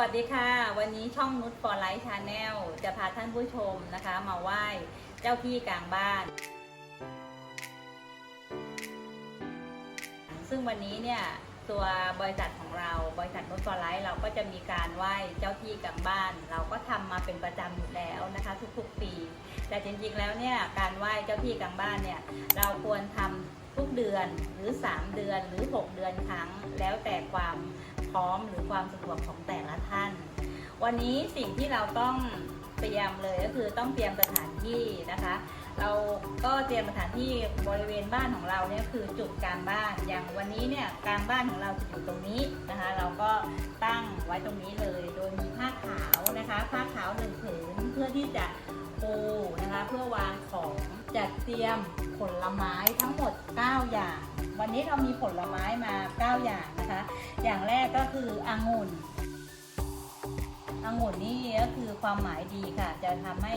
วัสดีค่ะ วันนี้ช่องนุชฟอร์ไลท์ชาแนลจะพาท่านผู้ชมนะคะ มาไหว้เจ้าที่กลางบ้าน ซึ่งวันนี้เนี่ยตัวบริษัทของเราบริษัทนุชฟอร์ไลท์เราก็จะมีการไหว้เจ้าที่กลางบ้าน เราก็ทำมาเป็นประจำอยู่แล้วนะคะ ทุกๆปี แต่จริงๆแล้วเนี่ยการไหว้เจ้าที่กลางบ้านเนี่ยเราควรทำทุกเดือนหรือ 3 เดือนหรือ 6 เดือนครั้งแล้วแต่ความ พร้อมหรือความสะดวกของแต่ละท่าน วันนี้สิ่งที่เราต้องเตรียมเลยก็คือต้องเตรียมสถานที่นะคะ เราก็เตรียมสถานที่บริเวณบ้านของเราเนี่ยคือจุดกลางบ้านอย่างวันนี้เนี่ยกลางบ้านของเราจะอยู่ตรงนี้นะคะ เราก็ตั้งไว้ตรงนี้เลย โดยมีผ้าขาวนะคะผ้าขาวหนึ่งผืนเพื่อที่จะปูนะคะเพื่อวางของจัดเตรียมผลไม้ทั้งหมด 9 อย่าง วันนี้เรามีผลไม้มา 9 อย่างนะคะ อย่างแรกก็คือองุ่นองุ่นนี่ก็คือความหมายดีค่ะ จะทำให้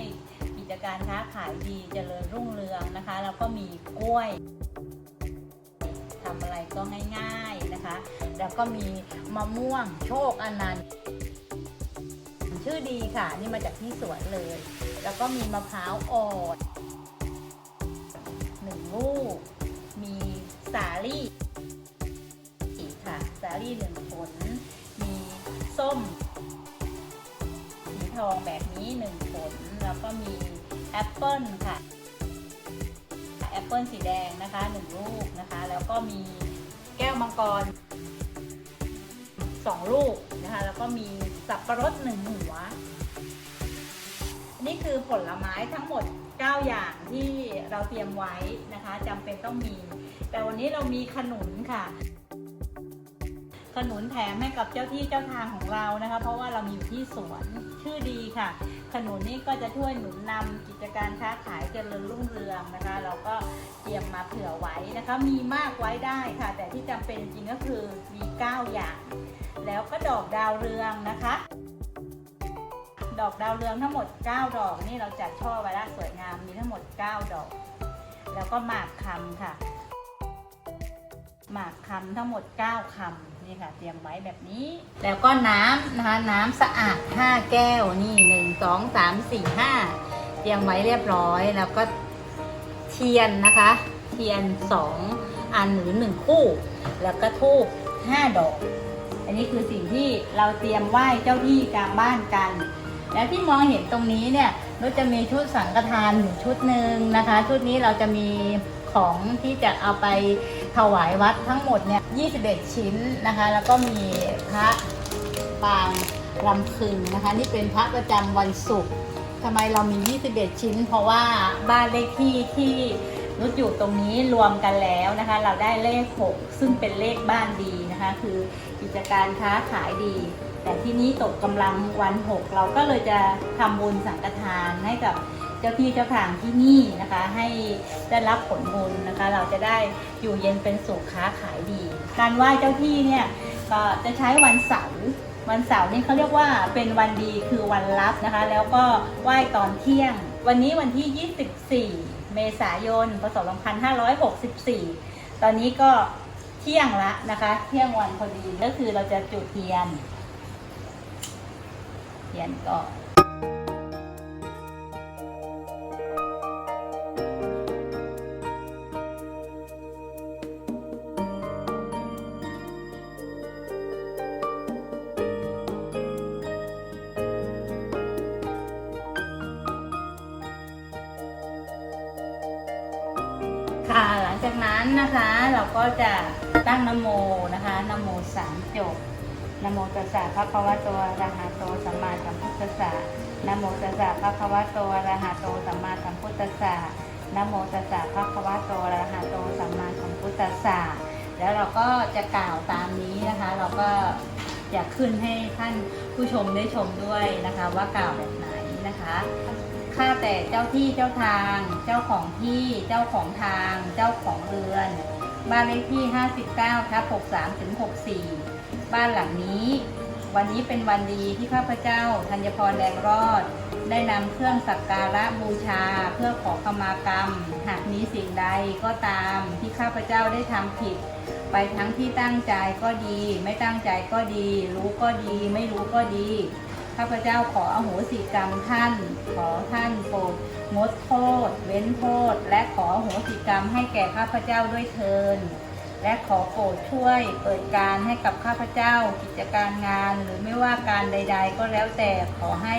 กิจการค้าขายดีเจริญรุ่งเรืองนะคะ แล้วก็มีกล้วยทำอะไรก็ง่าย ๆนะคะ แล้วก็มีมะม่วงโชคอนันต์ชื่อดีค่ะ นี่มาจากที่สวนเลย แล้วก็มีมะพร้าวอ่อนหนึ่งลูก ลี่ค่ะสาลี่หนึ่งผล มีส้มสีทองแบบนี้หนึ่งผล แล้วก็มีแอปเปิลค่ะแอปเปิลสีแดงนะคะหนึ่งลูกนะคะ แล้วก็มีแก้วมังกรสองลูกนะคะ แล้วก็มีสับปะรดหนึ่งหัว นี่คือผลไม้ทั้งหมด 9 อย่างที่เราเตรียมไว้นะคะจำเป็นต้องมี แต่วันนี้เรามีขนุนค่ะ ขนุนแถมให้กับเจ้าที่เจ้าทางของเรานะคะ เพราะว่าเรามีอยู่ที่สวนชื่อดีค่ะ ขนุนนี่ก็จะช่วยหนุนนำกิจการค้าขายเจริญรุ่งเรืองนะคะ เราก็เตรียมมาเผื่อไว้นะคะ มีมากไว้ได้ค่ะ แต่ที่จำเป็นจริงก็คือมี 9 อย่าง แล้วก็ดอกดาวเรืองนะคะ ดอกดาวเรืองทั้งหมด 9 ดอกนี่เราจัดช่อไว้แล้วสวยงามมีทั้งหมด 9 ดอก แล้วก็หมากคำค่ะ หมากคำทั้งหมด 9 คำนี่ค่ะ เตรียมไว้แบบนี้ แล้วก็น้ำนะคะน้ำสะอาด 5 แก้วนี่ 1 2 3 4 5 เตรียมไว้เรียบร้อยแล้วก็เทียนนะคะ เทียน 2 อันหรือ 1 คู่ แล้วก็ทูบ5ดอกอันนี้คือสิ่งที่เราเตรียมไหว้เจ้าที่กลางบ้านกัน แล้วที่มองเห็นตรงนี้เนี่ยเราจะมีชุดสังฆทานอยู่ชุดหนึ่งนะคะ ชุดนี้เราจะมีของที่จะเอาไปถวายวัดทั้งหมดเนี่ย21 ชิ้นนะคะ แล้วก็มีพระปางลำพึงนะคะ นี่เป็นพระประจำวันศุกร์ทำไมเรามี 21 ชิ้น เพราะว่าบ้านเลขที่ที่นุชอยู่ตรงนี้รวมกันแล้วนะคะ เราได้เลข 6 ซึ่งเป็นเลขบ้านดีนะคะ คือกิจการค้าขายดี แต่ที่นี้ตกกำลังวันหกเราก็เลยจะทำบุญสังฆทานให้กับเจ้าที่เจ้าทางที่นี่นะคะ ให้ได้รับผลบุญนะคะ เราจะได้อยู่เย็นเป็นสุขค้าขายดี การไหว้เจ้าที่เนี่ยก็จะใช้วันเสาร์วันเสาร์นี่เขาเรียกว่าเป็นวันดีคือวันรับนะคะ แล้วก็ไหว้ตอนเที่ยง วันนี้วันที่ 24 เมษายนพศ2564 ตอนนี้ก็เที่ยงละนะคะ เที่ยงวันพอดีก็คือเราจะจุดเทียนียนก่อนค่ะหลังจากนั้นนะคะเราก็จะตั้งนโมนะคะนโมสามจบ นโมตัสสะภะคะวะโตอะระหะโตสัมมาสัมพุทธัสสะนโมตัสสะภะคะวะโตอะระหะโตสัมมาสัมพุทธัสสะนโมตัสสะภะคะวะโตอะระหะโตสัมมาสัมพุทธัสสะแล้วเราก็จะกล่าวตามนี้นะคะ เราก็อยากขึ้นให้ท่านผู้ชมได้ชมด้วยนะคะ ว่ากล่าวแบบไหนนะคะข้าแต่เจ้าที่เจ้าทาง เจ้าของที่เจ้าของทาง เจ้าของเรือน บ้านเลขที่ 59ทับ63ถึง64 บ้านหลังนี้ วันนี้เป็นวันดีที่ข้าพเจ้าธัญพรแดงรอด ได้นำเครื่องสักการะบูชาเพื่อขอขมากรรม หากมีสิ่งใดก็ตามที่ข้าพเจ้าได้ทำผิด ไปทั้งที่ตั้งใจก็ดี ไม่ตั้งใจก็ดี รู้ก็ดี ไม่รู้ก็ดี ข้าพเจ้าขออโหสิกรรมท่าน ขอท่านโปรด งดโทษ เว้นโทษ และขอโหสิกรรมให้แก่ข้าพเจ้าด้วยเทิน และขอโปรดช่วยเปิดการให้กับข้าพเจ้ากิจการงาน หรือไม่ว่าการใด ๆ ก็แล้วแต่ขอให้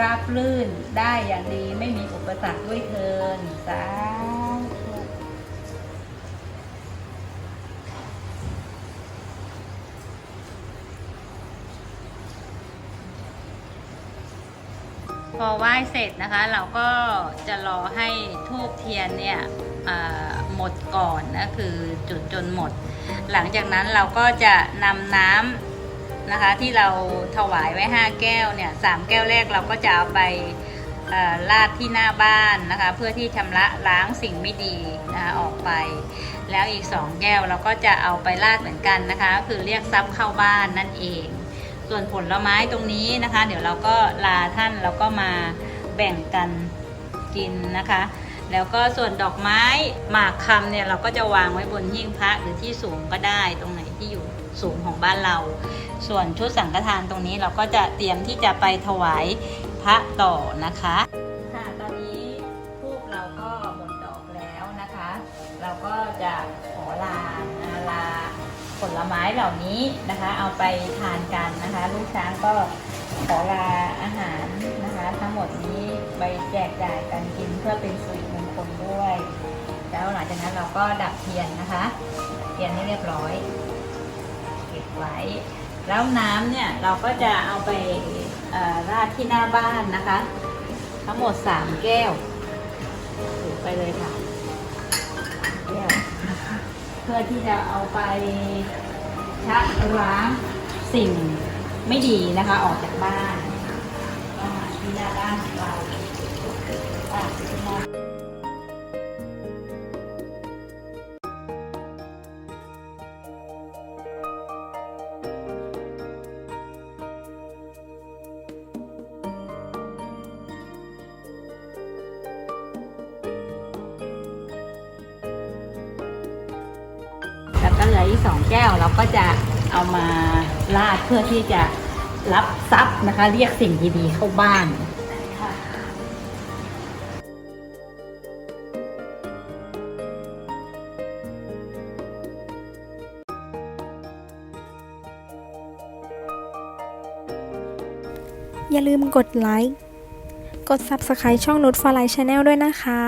ราบรื่นได้อย่างดีไม่มีอุปสรรคด้วยเทินสาธุ พอไหว้เสร็จนะคะเราก็จะรอให้ทูบเทียนเนี่ยหมดก่อนนะคือจุดจนหมด หลังจากนั้นเราก็จะนำน้ำนะคะที่เราถวายไว้ 5 แก้วเนี่ยสามแก้วแรกเราก็จะเอาไปเอ่อราดที่หน้าบ้านนะคะเพื่อที่ชำระล้างสิ่งไม่ดีนะคะออกไป แล้วอีก 2 แก้วเราก็จะเอาไปราดเหมือนกันนะคะ คือเรียกทรัพย์เข้าบ้านนั่นเอง ส่วนผลไม้ตรงนี้นะคะ เดี๋ยวเราก็ลาท่านแล้วก็มาแบ่งกันกินนะคะ แล้วก็ส่วนดอกไม้หมากคำเนี่ยเราก็จะวางไว้บนหิ้งพระหรือที่สูงก็ได้ ตรงไหนที่อยู่สูงของบ้านเรา ส่วนชุดสังฆทานตรงนี้เราก็จะเตรียมที่จะไปถวายพระต่อนะคะค่ะตอนนี้ทูบเราก็หมดดอกแล้วนะคะ เราก็จะขอลาลา ผลไม้เหล่านี้นะคะ เอาไปทานกันนะคะ ลูกช้างก็ขอลาอาหารนะคะ ทั้งหมดนี้ไปแจกจ่ายกันกินเพื่อเป็นสุริมงคลด้วย แล้วหลังจากนั้นเราก็ดับเทียนนะคะ เทียนให้เรียบร้อยเก็บไว้ แล้วน้ำเนี่ยเราก็จะเอาไปราดที่หน้าบ้านนะคะ ทั้งหมด 3 แก้วถือไปเลยค่ะ เพื่อที่จะเอาไปชักล้างสิ่งไม่ดีนะคะ ออกจากบ้านมาที่หน้าบ้านของเรา สองแก้วเราก็จะเอามาราดเพื่อที่จะรับทรัพย์นะคะ เรียกสิ่งดีๆเข้าบ้านอย่าลืมกดไลค์ กด Subscribe ช่องนุชฟลายชาแนลด้วยนะคะ